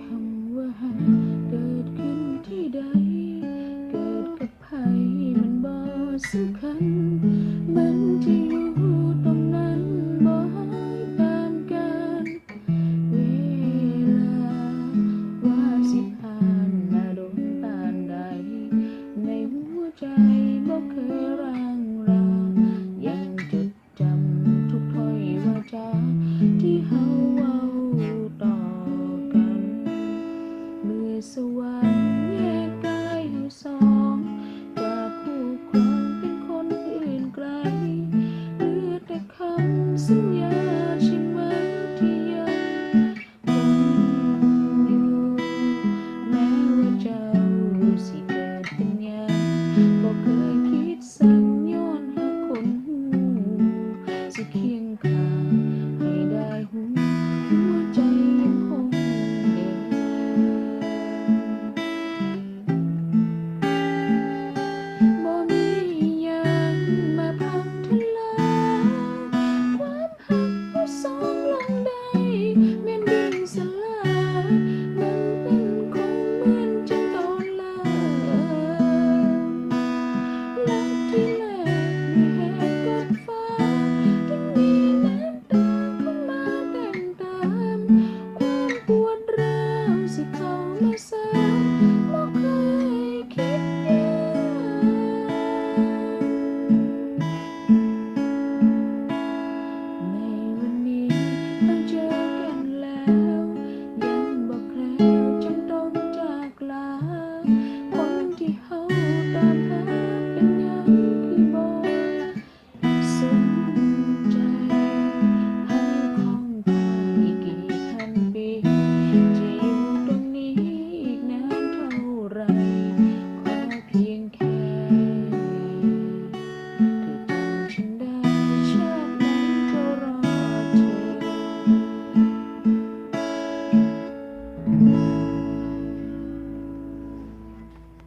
คำว่าหักเกิดขึ้นที่ใด เกิดกับใครมันบ่สำคัญมันที่อยู่ myself.